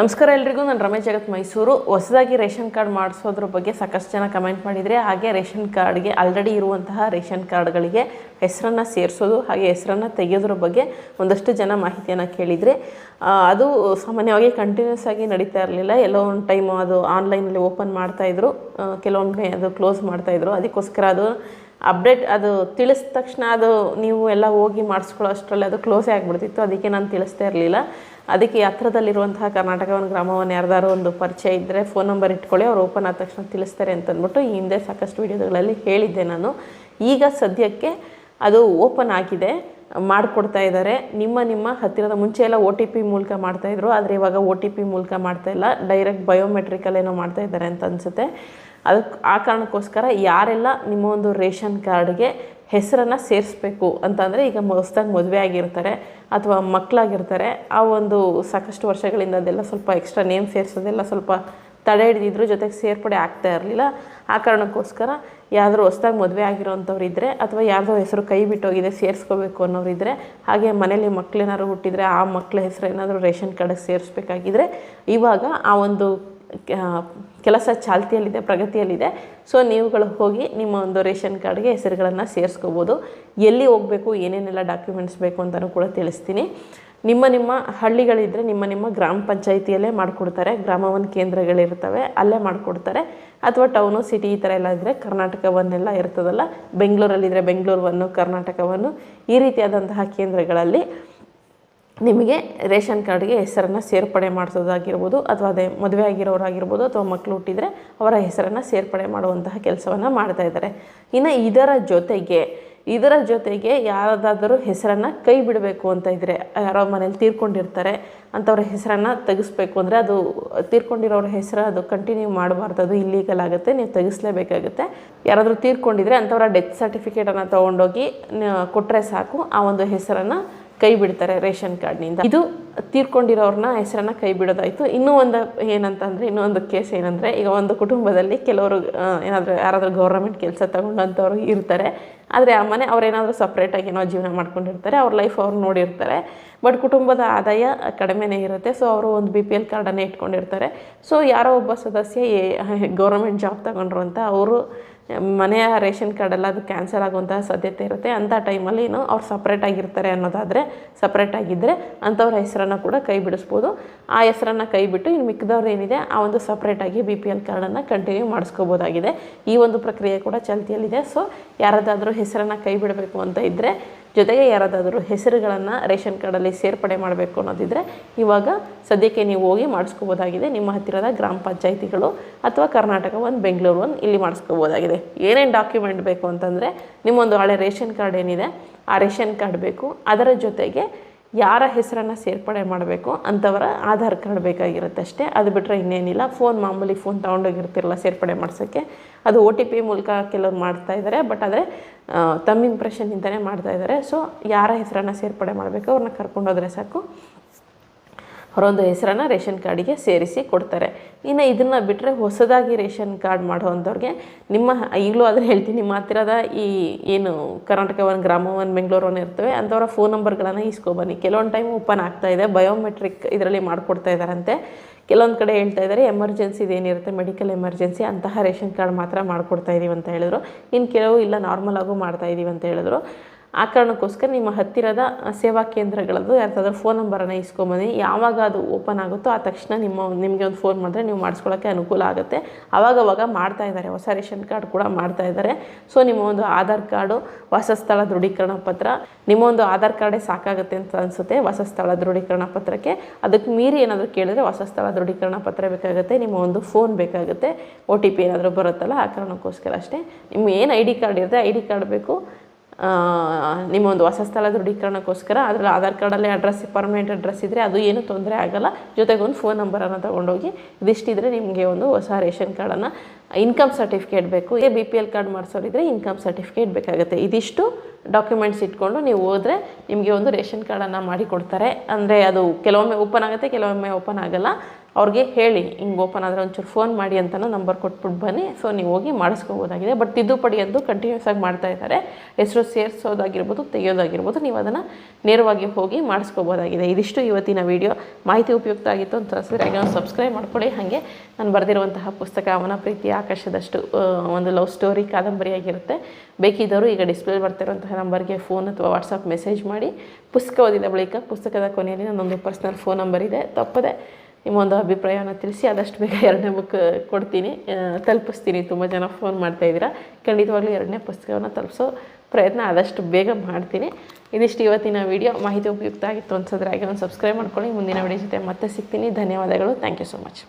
ನಮಸ್ಕಾರ ಎಲ್ರಿಗೂ, ನಾನು ರಮೇಶ್ ಜಗತ್ ಮೈಸೂರು. ಹೊಸದಾಗಿ ರೇಷನ್ ಕಾರ್ಡ್ ಮಾಡಿಸೋದ್ರ ಬಗ್ಗೆ ಸಾಕಷ್ಟು ಜನ ಕಮೆಂಟ್ ಮಾಡಿದರೆ, ಹಾಗೆ ರೇಷನ್ ಕಾರ್ಡ್ಗೆ ಆಲ್ರೆಡಿ ಇರುವಂತಹ ರೇಷನ್ ಕಾರ್ಡ್ಗಳಿಗೆ ಹೆಸರನ್ನು ಸೇರಿಸೋದು, ಹಾಗೆ ಹೆಸರನ್ನು ತೆಗೆಯೋದ್ರ ಬಗ್ಗೆ ಒಂದಷ್ಟು ಜನ ಮಾಹಿತಿಯನ್ನು ಕೇಳಿದರೆ ಅದು ಸಾಮಾನ್ಯವಾಗಿ ಕಂಟಿನ್ಯೂಸ್ ಆಗಿ ನಡೀತಾ ಇರಲಿಲ್ಲ. ಎಲ್ಲೋ ಒಂದು ಟೈಮು ಅದು ಆನ್ಲೈನಲ್ಲಿ ಓಪನ್ ಮಾಡ್ತಾಯಿದ್ರು ಕೆಲವೊಮ್ಮೆ ಅದು ಕ್ಲೋಸ್ ಮಾಡ್ತಾಯಿದ್ರು ಅದಕ್ಕೋಸ್ಕರ ಅದು ಅಪ್ಡೇಟ್, ಅದು ತಿಳಿಸಿದ ತಕ್ಷಣ ಅದು ನೀವು ಎಲ್ಲ ಹೋಗಿ ಮಾಡಿಸ್ಕೊಳ್ಳೋ ಅಷ್ಟರಲ್ಲಿ ಅದು ಕ್ಲೋಸೇ ಆಗಿಬಿಡ್ತಿತ್ತು. ಅದಕ್ಕೆ ನಾನು ತಿಳಿಸ್ತಾ ಇರಲಿಲ್ಲ. ಅದಕ್ಕೆ ಹತ್ರದಲ್ಲಿರುವಂತಹ ಕರ್ನಾಟಕವನ್ನು ಗ್ರಾಮವನ್ನು ಯಾರ್ದಾರು ಒಂದು ಪರಿಚಯ ಇದ್ದರೆ ಫೋನ್ ನಂಬರ್ ಇಟ್ಕೊಳ್ಳಿ. ಅವ್ರು ಓಪನ್ ಆದ ತಕ್ಷಣ ತಿಳಿಸ್ತಾರೆ ಅಂತ ಅಂದ್ಬಿಟ್ಟು ಈ ಹಿಂದೆ ಸಾಕಷ್ಟು ವೀಡಿಯೋಗಳಲ್ಲಿ ಹೇಳಿದ್ದೆ ನಾನು. ಈಗ ಸದ್ಯಕ್ಕೆ ಅದು ಓಪನ್ ಆಗಿದೆ. ಮಾಡಿಕೊಡ್ತಾ ಇದ್ದಾರೆ. ನಿಮ್ಮ ನಿಮ್ಮ ಹತ್ತಿರದ ಮುಂಚೆ ಎಲ್ಲ ಒ ಟಿ ಪಿ ಮೂಲಕ ಮಾಡ್ತಾಯಿದ್ರು ಆದರೆ ಇವಾಗ ಒ ಟಿ ಪಿ ಮೂಲಕ ಮಾಡ್ತಾಯಿಲ್ಲ ಡೈರೆಕ್ಟ್ ಬಯೋಮೆಟ್ರಿಕಲ್ ಏನೋ ಮಾಡ್ತಾ ಇದ್ದಾರೆ ಅಂತ ಅನಿಸುತ್ತೆ. ಅದಕ್ಕೆ ಆ ಕಾರಣಕ್ಕೋಸ್ಕರ ಯಾರೆಲ್ಲ ನಿಮ್ಮ ಒಂದು ರೇಷನ್ ಕಾರ್ಡ್ಗೆ ಹೆಸರನ್ನು ಸೇರಿಸ್ಬೇಕು ಅಂತಂದರೆ ಈಗ ಹೊಸ್ದಾಗಿ ಮದುವೆ ಆಗಿರ್ತಾರೆ ಅಥವಾ ಮಕ್ಕಳಾಗಿರ್ತಾರೆ ಆ ಒಂದು ಸಾಕಷ್ಟು ವರ್ಷಗಳಿಂದ ಅದೆಲ್ಲ ಸ್ವಲ್ಪ ಎಕ್ಸ್ಟ್ರಾ ನೇಮ್ ಸೇರಿಸೋದೆಲ್ಲ ಸ್ವಲ್ಪ ತಡೆ ಹಿಡಿದಿದ್ರು ಜೊತೆಗೆ ಸೇರ್ಪಡೆ ಆಗ್ತಾ ಇರಲಿಲ್ಲ. ಆ ಕಾರಣಕ್ಕೋಸ್ಕರ ಯಾರಾದರೂ ಹೊಸ್ದಾಗಿ ಮದುವೆ ಆಗಿರೋಂಥವ್ರು ಇದ್ದರೆ ಅಥವಾ ಯಾರ್ದೋ ಹೆಸರು ಕೈ ಬಿಟ್ಟೋಗಿದೆ ಸೇರಿಸ್ಕೋಬೇಕು ಅನ್ನೋರು ಇದ್ದರೆ ಹಾಗೆ ಮನೇಲಿ ಮಕ್ಕಳೇನಾದ್ರು ಹುಟ್ಟಿದರೆ ಆ ಮಕ್ಕಳ ಹೆಸರು ಏನಾದರೂ ರೇಷನ್ ಕಾರ್ಡಿಗೆ ಸೇರಿಸ್ಬೇಕಾಗಿದ್ರೆ ಇವಾಗ ಆ ಒಂದು ಕೆಲಸ ಚಾಲ್ತಿಯಲ್ಲಿದೆ, ಪ್ರಗತಿಯಲ್ಲಿದೆ. ಸೊ ನೀವುಗಳು ಹೋಗಿ ನಿಮ್ಮ ಒಂದು ರೇಷನ್ ಕಾರ್ಡ್ಗೆ ಹೆಸರುಗಳನ್ನು ಸೇರಿಸ್ಕೋಬೋದು. ಎಲ್ಲಿ ಹೋಗಬೇಕು, ಏನೇನೆಲ್ಲ ಡಾಕ್ಯುಮೆಂಟ್ಸ್ ಬೇಕು ಅಂತಲೂ ಕೂಡ ತಿಳಿಸ್ತೀನಿ. ನಿಮ್ಮ ನಿಮ್ಮ ಹಳ್ಳಿಗಳಿದ್ದರೆ ನಿಮ್ಮ ನಿಮ್ಮ ಗ್ರಾಮ ಪಂಚಾಯಿತಿಯಲ್ಲೇ ಮಾಡಿಕೊಡ್ತಾರೆ. ಗ್ರಾಮವನ್ ಕೇಂದ್ರಗಳಿರ್ತವೆ, ಅಲ್ಲೇ ಮಾಡಿಕೊಡ್ತಾರೆ. ಅಥವಾ ಟೌನು, ಸಿಟಿ ಈ ಥರ ಎಲ್ಲ ಇದ್ದರೆ ಕರ್ನಾಟಕವನ್ನೆಲ್ಲ ಇರ್ತದಲ್ಲ. ಬೆಂಗಳೂರಲ್ಲಿದ್ದರೆ ಬೆಂಗಳೂರವನ್ನು ಕರ್ನಾಟಕವನ್ನು ಈ ರೀತಿಯಾದಂತಹ ಕೇಂದ್ರಗಳಲ್ಲಿ ನಿಮಗೆ ರೇಷನ್ ಕಾರ್ಡ್ಗೆ ಹೆಸರನ್ನು ಸೇರ್ಪಡೆ ಮಾಡಿಸೋದಾಗಿರ್ಬೋದು ಅಥವಾ ಅದೇ ಮದುವೆ ಆಗಿರೋರಾಗಿರ್ಬೋದು ಅಥವಾ ಮಕ್ಕಳು ಹುಟ್ಟಿದರೆ ಅವರ ಹೆಸರನ್ನು ಸೇರ್ಪಡೆ ಮಾಡುವಂತಹ ಕೆಲಸವನ್ನು ಮಾಡ್ತಾ ಇದ್ದಾರೆ. ಇನ್ನು ಇದರ ಜೊತೆಗೆ ಇದರ ಜೊತೆಗೆ ಯಾರದಾದರೂ ಹೆಸರನ್ನು ಕೈ ಬಿಡಬೇಕು ಅಂತ ಇದ್ದರೆ ಯಾರೋ ಮನೇಲಿ ತೀರ್ಕೊಂಡಿರ್ತಾರೆ ಅಂಥವ್ರ ಹೆಸರನ್ನು ತೆಗೆಸ್ಬೇಕು ಅಂದರೆ ಅದು ತೀರ್ಕೊಂಡಿರೋರ ಹೆಸರು ಅದು ಕಂಟಿನ್ಯೂ ಮಾಡಬಾರ್ದು, ಅದು ಇಲ್ಲೀಗಲ್ ಆಗುತ್ತೆ, ನೀವು ತೆಗಿಸ್ಲೇಬೇಕಾಗುತ್ತೆ. ಯಾರಾದರೂ ತೀರ್ಕೊಂಡಿದ್ರೆ ಅಂಥವ್ರ ಡೆತ್ ಸರ್ಟಿಫಿಕೇಟನ್ನು ತೊಗೊಂಡೋಗಿ ಕೊಟ್ಟರೆ ಸಾಕು, ಆ ಒಂದು ಹೆಸರನ್ನು ಕೈ ಬಿಡ್ತಾರೆ ರೇಷನ್ ಕಾರ್ಡ್ನಿಂದ. ಇದು ತೀರ್ಕೊಂಡಿರೋರ್ನ ಹೆಸರನ್ನ ಕೈ ಬಿಡೋದಾಯಿತು. ಇನ್ನೂ ಒಂದು ಏನಂತಂದರೆ, ಇನ್ನೂ ಒಂದು ಕೇಸ್ ಏನಂದರೆ, ಈಗ ಒಂದು ಕುಟುಂಬದಲ್ಲಿ ಕೆಲವರು ಏನಾದರೂ ಯಾರಾದರೂ ಗೌರ್ಮೆಂಟ್ ಕೆಲಸ ತಗೊಂಡಂಥವ್ರು ಇರ್ತಾರೆ. ಆದರೆ ಆ ಮನೆ ಅವ್ರೇನಾದರೂ ಸಪ್ರೇಟಾಗಿ ಏನೋ ಜೀವನ ಮಾಡ್ಕೊಂಡಿರ್ತಾರೆ, ಅವ್ರ ಲೈಫ್ ಅವ್ರು ನೋಡಿರ್ತಾರೆ. ಬಟ್ ಕುಟುಂಬದ ಆದಾಯ ಕಡಿಮೆನೇ ಇರುತ್ತೆ. ಸೊ ಅವರು ಒಂದು ಬಿ ಪಿ ಎಲ್ ಕಾರ್ಡನ್ನೇ ಇಟ್ಕೊಂಡಿರ್ತಾರೆ. ಸೊ ಯಾರೋ ಒಬ್ಬ ಸದಸ್ಯ ಗೌರ್ಮೆಂಟ್ ಜಾಬ್ ತಗೊಂಡ್ರು ಅಂತ ಅವರು ಮನೆಯ ರೇಷನ್ ಕಾರ್ಡೆಲ್ಲ ಅದು ಕ್ಯಾನ್ಸಲ್ ಆಗುವಂತಹ ಸಾಧ್ಯತೆ ಇರುತ್ತೆ. ಅಂಥ ಟೈಮಲ್ಲಿ ಏನು ಅವ್ರು ಸಪ್ರೇಟಾಗಿರ್ತಾರೆ ಅನ್ನೋದಾದರೆ ಸಪ್ರೇಟಾಗಿದ್ದರೆ ಅಂಥವ್ರ ಹೆಸರನ್ನು ಕೂಡ ಕೈ ಬಿಡಿಸ್ಬೋದು. ಆ ಹೆಸರನ್ನು ಕೈ ಬಿಟ್ಟು ಇನ್ನು ಮಿಕ್ಕಿದವ್ರು ಏನಿದೆ, ಆ ಒಂದು ಸಪ್ರೇಟಾಗಿ ಬಿ ಪಿ ಎಲ್ ಕಾರ್ಡನ್ನು ಕಂಟಿನ್ಯೂ ಮಾಡಿಸ್ಕೋಬೋದಾಗಿದೆ. ಈ ಒಂದು ಪ್ರಕ್ರಿಯೆ ಕೂಡ ಚಾಲ್ತಿಯಲ್ಲಿದೆ. ಸೊ ಯಾರದಾದರೂ ಹೆಸರನ್ನು ಕೈ ಬಿಡಬೇಕು ಅಂತ ಇದ್ದರೆ ಜೊತೆಗೆ ಯಾರದಾದರೂ ಹೆಸರುಗಳನ್ನು ರೇಷನ್ ಕಾರ್ಡಲ್ಲಿ ಸೇರ್ಪಡೆ ಮಾಡಬೇಕು ಅನ್ನೋದಿದ್ದರೆ ಇವಾಗ ಸದ್ಯಕ್ಕೆ ನೀವು ಹೋಗಿ ಮಾಡಿಸ್ಕೋಬೋದಾಗಿದೆ. ನಿಮ್ಮ ಹತ್ತಿರದ ಗ್ರಾಮ ಪಂಚಾಯಿತಿಗಳು ಅಥವಾ ಕರ್ನಾಟಕ ಒಂದು ಬೆಂಗಳೂರು ಒಂದು ಇಲ್ಲಿ ಮಾಡಿಸ್ಕೋಬೋದಾಗಿದೆ. ಏನೇನು ಡಾಕ್ಯುಮೆಂಟ್ ಬೇಕು ಅಂತಂದರೆ ನಿಮ್ಮೊಂದು ಹಳೆ ರೇಷನ್ ಕಾರ್ಡ್ ಏನಿದೆ, ಆ ರೇಷನ್ ಕಾರ್ಡ್ ಬೇಕು. ಅದರ ಜೊತೆಗೆ ಯಾರ ಹೆಸರನ್ನು ಸೇರ್ಪಡೆ ಮಾಡಬೇಕು ಅಂಥವರ ಆಧಾರ್ ಕಾರ್ಡ್ ಬೇಕಾಗಿರುತ್ತೆ ಅಷ್ಟೇ. ಅದು ಬಿಟ್ಟರೆ ಇನ್ನೇನಿಲ್ಲ. ಫೋನ್ ಮಾಮೂಲಿ ಫೋನ್ ತೊಗೊಂಡೋಗಿರ್ತಿರಲ್ಲ ಸೇರ್ಪಡೆ ಮಾಡ್ಸೋಕ್ಕೆ. ಅದು ಒ ಟಿ ಪಿ ಮೂಲಕ ಕೆಲವ್ರು ಮಾಡ್ತಾ ಇದ್ದಾರೆ ಬಟ್ ಆದರೆ ತಮ್ಮ ಇಂಪ್ರೆಷನ್ನಿಂದನೇ ಮಾಡ್ತಾ ಇದ್ದಾರೆ ಸೊ ಯಾರ ಹೆಸರನ್ನು ಸೇರ್ಪಡೆ ಮಾಡಬೇಕು, ಅವ್ರನ್ನ ಕರ್ಕೊಂಡೋದ್ರೆ ಸಾಕು. ಅವರೊಂದು ಹೆಸರನ್ನು ರೇಷನ್ ಕಾರ್ಡಿಗೆ ಸೇರಿಸಿ ಕೊಡ್ತಾರೆ. ಇನ್ನು ಇದನ್ನು ಬಿಟ್ಟರೆ ಹೊಸದಾಗಿ ರೇಷನ್ ಕಾರ್ಡ್ ಮಾಡೋವಂಥವ್ರಿಗೆ ನಿಮ್ಮ, ಈಗಲೂ ಆದರೆ ಹೇಳ್ತೀನಿ, ನಿಮ್ಮ ಹತ್ತಿರದ ಈ ಏನು ಕರ್ನಾಟಕ ಒನ್, ಗ್ರಾಮ ಒನ್, ಬೆಂಗಳೂರು ಒನ್ ಇರ್ತವೆ, ಅಂಥವ್ರ ಫೋನ್ ನಂಬರ್ಗಳನ್ನು ಇಸ್ಕೊಬನ್ನಿ ಕೆಲವೊಂದು ಟೈಮ್ ಓಪನ್ ಆಗ್ತಾ ಇದೆ. ಬಯೋಮೆಟ್ರಿಕ್ ಇದರಲ್ಲಿ ಮಾಡಿಕೊಡ್ತಾ ಇದ್ದಾರಂತೆ ಕೆಲವೊಂದು ಕಡೆ ಹೇಳ್ತಾ ಇದ್ದಾರೆ ಎಮರ್ಜೆನ್ಸಿದು ಏನಿರುತ್ತೆ? ಮೆಡಿಕಲ್ ಎಮರ್ಜೆನ್ಸಿ ಅಂತಹ ರೇಷನ್ ಕಾರ್ಡ್ ಮಾತ್ರ ಮಾಡಿಕೊಡ್ತಾ ಇದ್ದೀವಿ ಅಂತ ಹೇಳಿದ್ರು. ಇನ್ನು ಕೆಲವು ಇಲ್ಲ ನಾರ್ಮಲ್ ಆಗೂ ಮಾಡ್ತಾ ಇದೀವಿ ಅಂತ ಹೇಳಿದ್ರು. ಆ ಕಾರಣಕ್ಕೋಸ್ಕರ ನಿಮ್ಮ ಹತ್ತಿರದ ಸೇವಾ ಕೇಂದ್ರಗಳದ್ದು ಯಾರ್ದಾದ್ರೂ ಫೋನ್ ನಂಬರನ್ನು ಇಸ್ಕೊಂಬನ್ನಿ. ಯಾವಾಗ ಅದು ಓಪನ್ ಆಗುತ್ತೋ ಆ ತಕ್ಷಣ ನಿಮ್ಮ, ನಿಮಗೆ ಒಂದು ಫೋನ್ ಮಾಡಿದ್ರೆ ನೀವು ಮಾಡಿಸ್ಕೊಳ್ಳೋಕ್ಕೆ ಅನುಕೂಲ ಆಗುತ್ತೆ. ಆವಾಗವಾಗ ಮಾಡ್ತಾ ಇದ್ದಾರೆ, ಹೊಸ ರೇಷನ್ ಕಾರ್ಡ್ ಕೂಡ ಮಾಡ್ತಾ ಇದ್ದಾರೆ. ಸೊ ನಿಮ್ಮ ಒಂದು ಆಧಾರ್ ಕಾರ್ಡು, ವಾಸಸ್ಥಳ ದೃಢೀಕರಣ ಪತ್ರ, ನಿಮ್ಮ ಒಂದು ಆಧಾರ್ ಕಾರ್ಡೇ ಸಾಕಾಗುತ್ತೆ ಅಂತ ಅನಿಸುತ್ತೆ ವಾಸಸ್ಥಳ ದೃಢೀಕರಣ ಪತ್ರಕ್ಕೆ. ಅದಕ್ಕೆ ಮೀರಿ ಏನಾದರೂ ಕೇಳಿದ್ರೆ ವಾಸಸ್ಥಳ ದೃಢೀಕರಣ ಪತ್ರ ಬೇಕಾಗುತ್ತೆ, ನಿಮ್ಮ ಒಂದು ಫೋನ್ ಬೇಕಾಗುತ್ತೆ. ಒ ಟಿ ಪಿ ಏನಾದರೂ ಬರುತ್ತಲ್ಲ, ಆ ಕಾರಣಕ್ಕೋಸ್ಕರ ಅಷ್ಟೇ. ನಿಮ್ಮ ಏನು ಐ ಡಿ ಕಾರ್ಡ್ ಇರುತ್ತೆ ಐ ಡಿ ಕಾರ್ಡ್ ಬೇಕು. ನಿಮ್ಮ ಒಂದು ವಾಸಸ್ಥಳ ದೃಢೀಕರಣಕ್ಕೋಸ್ಕರ ಅದರಲ್ಲಿ ಆಧಾರ್ ಕಾರ್ಡಲ್ಲೇ ಅಡ್ರೆಸ್ ಪರ್ಮನೆಂಟ್ ಅಡ್ರೆಸ್ ಇದ್ದರೆ ಅದು ಏನು ತೊಂದರೆ ಆಗಲ್ಲ. ಜೊತೆಗೆ ಒಂದು ಫೋನ್ ನಂಬರನ್ನು ತೊಗೊಂಡೋಗಿ ಇದಿಷ್ಟಿದ್ರೆ ನಿಮಗೆ ಒಂದು ಹೊಸ ರೇಷನ್ ಕಾರ್ಡನ್ನು ಇನ್ಕಮ್ ಸರ್ಟಿಫಿಕೇಟ್ ಬೇಕು. ಇದೇ ಬಿ ಪಿ ಎಲ್ ಕಾರ್ಡ್ ಮಾಡಿಸೋರಿದ್ರೆ ಇನ್ಕಮ್ ಸರ್ಟಿಫಿಕೇಟ್ ಬೇಕಾಗುತ್ತೆ. ಇದಿಷ್ಟು ಡಾಕ್ಯುಮೆಂಟ್ಸ್ ಇಟ್ಕೊಂಡು ನೀವು ಹೋದರೆ ನಿಮಗೆ ಒಂದು ರೇಷನ್ ಕಾರ್ಡನ್ನು ಮಾಡಿ ಕೊಡ್ತಾರೆ. ಅಂದರೆ ಅದು ಕೆಲವೊಮ್ಮೆ ಓಪನ್ ಆಗುತ್ತೆ, ಕೆಲವೊಮ್ಮೆ ಓಪನ್ ಆಗಲ್ಲ. ಅವ್ರಿಗೆ ಹೇಳಿ, ಹಿಂಗೆ ಓಪನ್ ಆದರೆ ಒಂಚೂರು ಫೋನ್ ಮಾಡಿ ಅಂತಲೂ ನಂಬರ್ ಕೊಟ್ಬಿಟ್ಟು ಬನ್ನಿ. ಸೊ ನೀವು ಹೋಗಿ ಮಾಡಿಸ್ಕೋಬೋದಾಗಿದೆ. ಬಟ್ ತಿದ್ದುಪಡಿ ಅಂತೂ ಕಂಟಿನ್ಯೂಸ್ ಆಗಿ ಮಾಡ್ತಾ ಇದ್ದಾರೆ. ಹೆಸರು ಸೇರಿಸೋದಾಗಿರ್ಬೋದು, ತೆಗೆಯೋದಾಗಿರ್ಬೋದು, ನೀವು ಅದನ್ನು ನೇರವಾಗಿ ಹೋಗಿ ಮಾಡಿಸ್ಕೋಬೋದಾಗಿದೆ. ಇದಿಷ್ಟು ಇವತ್ತಿನ ವಿಡಿಯೋ ಮಾಹಿತಿ ಉಪಯುಕ್ತ ಆಗಿತ್ತು ಅಂತ ಸಬ್ಸ್ಕ್ರೈಬ್ ಮಾಡ್ಕೊಳ್ಳಿ. ಹಾಗೆ ನಾನು ಬರೆದಿರುವಂತಹ ಪುಸ್ತಕ ಅವನ ಪ್ರೀತಿ ಆಕಾಶದಷ್ಟು ಒಂದು ಲವ್ ಸ್ಟೋರಿ ಕಾದಂಬರಿಯಾಗಿರುತ್ತೆ ಬೇಕಿದ್ದವರು ಈಗ ಡಿಸ್ಪ್ಲೇ ಬರ್ತಿರುವಂತಹ ನಂಬರ್ಗೆ ಫೋನ್ ಅಥವಾ ವಾಟ್ಸಪ್ ಮೆಸೇಜ್ ಮಾಡಿ. ಪುಸ್ತಕ ಓದಿದ ಬಳಿಕ ಪುಸ್ತಕದ ಕೊನೆಯಲ್ಲಿ ನನ್ನೊಂದು ಪರ್ಸ್ನಲ್ ಫೋನ್ ನಂಬರ್ ಇದೆ. ತಪ್ಪದೆ ನಿಮ್ಮ ಒಂದು ಅಭಿಪ್ರಾಯವನ್ನು ತಿಳಿಸಿ, ಆದಷ್ಟು ಬೇಗ ಎರಡನೇ ಬುಕ್ ಕೊಡ್ತೀನಿ. ತಲುಪಿಸ್ತೀನಿ. ತುಂಬ ಜನ ಫೋನ್ ಮಾಡ್ತಾ ಇದ್ದೀರಾ. ಖಂಡಿತವಾಗ್ಲೂ ಎರಡನೇ ಪುಸ್ತಕವನ್ನು ತಲುಪಿಸೋ ಪ್ರಯತ್ನ ಆದಷ್ಟು ಬೇಗ ಮಾಡ್ತೀನಿ. ಇದಿಷ್ಟು ಇವತ್ತಿನ ವಿಡಿಯೋ ಮಾಹಿತಿ ಉಪಯುಕ್ತ ಆಗಿತ್ತು ಅನ್ಸೋದ್ರೆ ಒಂದು ಸಬ್ಸ್ಕ್ರೈಬ್ ಮಾಡ್ಕೊಳ್ಳಿ. ಮುಂದಿನ ವಿಡಿಯೋ ಜೊತೆ ಮತ್ತೆ ಸಿಗ್ತೀನಿ. ಧನ್ಯವಾದಗಳು. Thank you so much